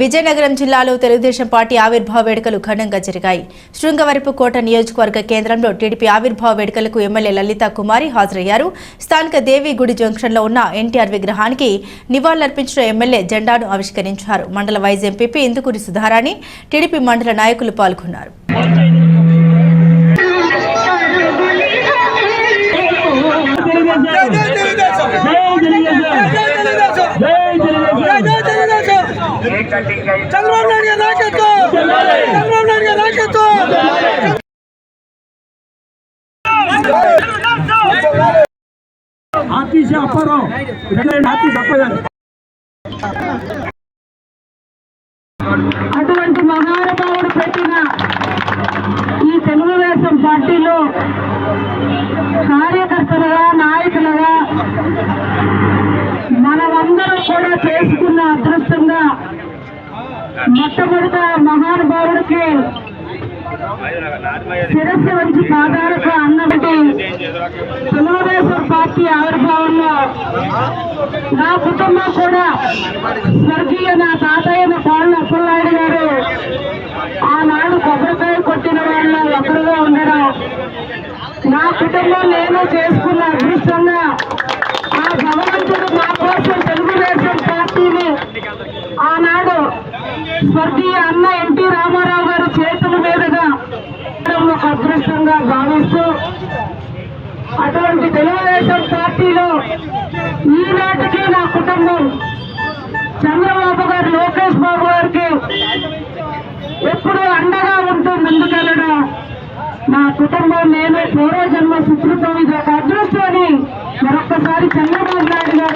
విజయనగరం జిల్లాలో తెలుగుదేశం పార్టీ ఆవిర్భావ వేడుకలు ఘనంగా జరిగాయి. శృంగవరపు కోట నియోజకవర్గ కేంద్రంలో టీడీపీ ఆవిర్భావ వేడుకలకు ఎమ్మెల్యే లలితా కుమారి హాజరయ్యారు. స్థానిక దేవి గుడి జంక్షన్లో ఉన్న ఎన్టీఆర్ విగ్రహానికి నివాళులర్పించిన ఎమ్మెల్యే జెండాను ఆవిష్కరించారు. మండల wise MPP Indukuri Sudharani TDP మండల నాయకులు పాల్గొన్నారు. చంద్రబాబు నాయుడు గారి నాయకత్వం చంద్రబాబు నాయుడు గారి నాయకత్వం ఆఫీస్ అప్పారావు ఆఫీస్ అప్పారావు అటువంటి మహానుభావుడు పెట్టిన ఈ తెలుగుదేశం పార్టీలో చేసుకున్న అదృష్టంగా మొట్టమొదట మహానుభావుడికి శిరస్సు వంచి పాదాలకు అన్నబట్టి తెలుగుదేశం పార్టీ ఆవిర్భావంలో నా కుటుంబం కూడా స్వర్గీయ నా తాతయ్య పాలన అప్పలనాయుడు గారు ఆనాడు కొబ్బరికాయ కొట్టిన వాళ్ళ ఒకరుగా ఉండడం నా కుటుంబం నేను చేసుకున్న అదృష్టంగా ఆ భగవంతుడు నా కోసం తెలుగుదేశం పార్టీని ఆనాడు స్వర్గీయ అన్న ఎన్టీ రామారావు గారి చేతుల మీదుగా ఒక అదృష్టంగా భావిస్తూ అటువంటి తెలుగుదేశం పార్టీలో ఈనాటికి నా కుటుంబం చంద్రబాబు గారు లోకేష్ బాబు గారికి ఎప్పుడూ అండగా ఉంటూ ముందుకెళ్ళడం నా కుటుంబం నేను పూర్వజన్మ సుకృతం ఇది ఒక అదృష్టం అని మరొక్కసారి చంద్రబాబు నాయుడు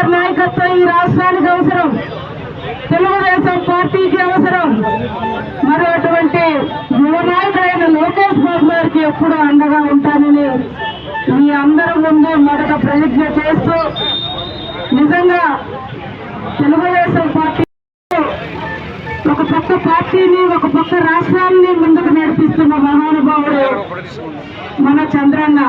కేసీఆర్ నాయకత్వం ఈ రాష్ట్రానికి అవసరం. తెలుగుదేశం పార్టీకి అవసరం. మరి అటువంటి యువ నాయకుడైన లోకేష్ బాబు గారికి ఎప్పుడూ అండగా ఉంటానని మీ అందరి ముందు మొదట ప్రతిజ్ఞ చేస్తూ నిజంగా తెలుగుదేశం పార్టీ ఒక పక్క పార్టీని ఒక పక్క రాష్ట్రాన్ని ముందుకు నడిపిస్తున్న మహానుభావుడు మన చంద్రన్న.